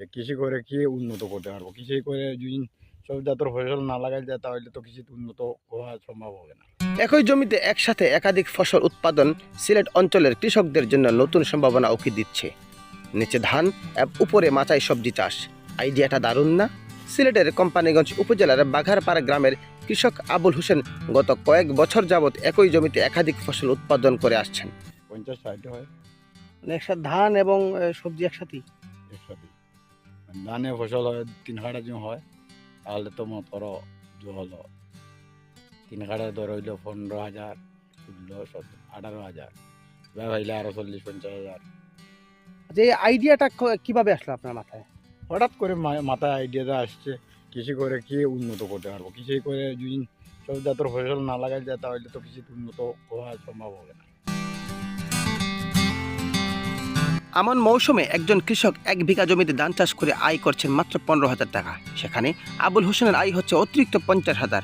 যে কৃষি করে কি উন্নত করতে পারব। কৃষি করে যদি সব জাতের ফসল না লাগাই যায় তাহলে তো কৃষিতে উন্নত হওয়া সম্ভব হবে না। একই জমিতে একসাথে একাধিক ফসল উৎপাদন সিলেট অঞ্চলের কৃষকদের জন্য নতুন সম্ভাবনা উকি দিচ্ছে। নিচে ধান এবং উপরে মাচাই সবজি চাষ। আইডিয়াটা দারুণ না? সিলেটের কোম্পানিগঞ্জ উপজেলার বাঘারপাড়া গ্রামের কৃষক আবুল হোসেন গত কয়েক বছর যাবৎ একই জমিতে একাধিক ফসল উৎপাদন করে আসছেন। পঞ্চাশ ষাট হয়। একসাথে ধান এবং সবজি একসাথেই? একসাথে ধানে ফসল হয় তিন কাটা যদি হয় তাহলে তো মত করো যে হলো। তিন কাটার ধর হইল পনেরো হাজার ষোলো আঠারো হাজার ব্যয় হইলে আরও চল্লিশ পঞ্চাশ হাজার যে আইডিয়াটা কীভাবে আসলো আপনার মাথায়? হঠাৎ করে মাথায় আইডিয়াটা আসছে কৃষি করে কি উন্নত করতে পারব? কৃষি করে যদি সব জাতের ফসল না লাগাই যায় তাহলে তো কৃষিতে উন্নত হওয়া সম্ভব হবে না। আমন মৌসুমে একজন কৃষক এক বিঘা জমিতে ধান চাষ করে আয় করছেন মাত্র পনেরো হাজার টাকা। সেখানে আবুল হোসেনের আয় হচ্ছে অতিরিক্ত পঞ্চাশ হাজার।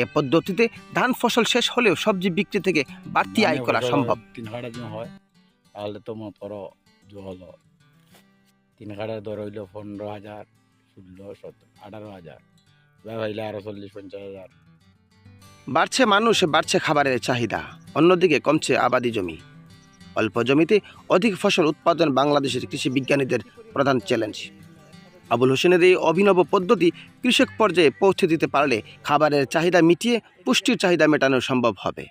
এ পদ্ধতিতে ধান ফসল শেষ হলেও সবজি বিক্রি থেকে বাড়তি আয় করা সম্ভব। তিন কাটা যদি হয় তাহলে তো করো হলো। তিন কাটার দর হইল পনেরো হাজার ষোলো সতেরো আঠারো হাজার। হইলে আরও চল্লিশ পঞ্চাশ হাজার। বাড়ছে মানুষ বাড়ছে খাবারের চাহিদা। অন্যদিকে কমছে আবাদি জমি। অল্প জমিতে অধিক ফসল উৎপাদন বাংলাদেশের কৃষি বিজ্ঞানীদের প্রধান চ্যালেঞ্জ। আবুল হোসেনের এই অভিনব পদ্ধতি কৃষক পর্যায়ে পৌঁছে দিতে পারলে খাবারের চাহিদা মিটিয়ে পুষ্টির চাহিদা মেটানো সম্ভব হবে।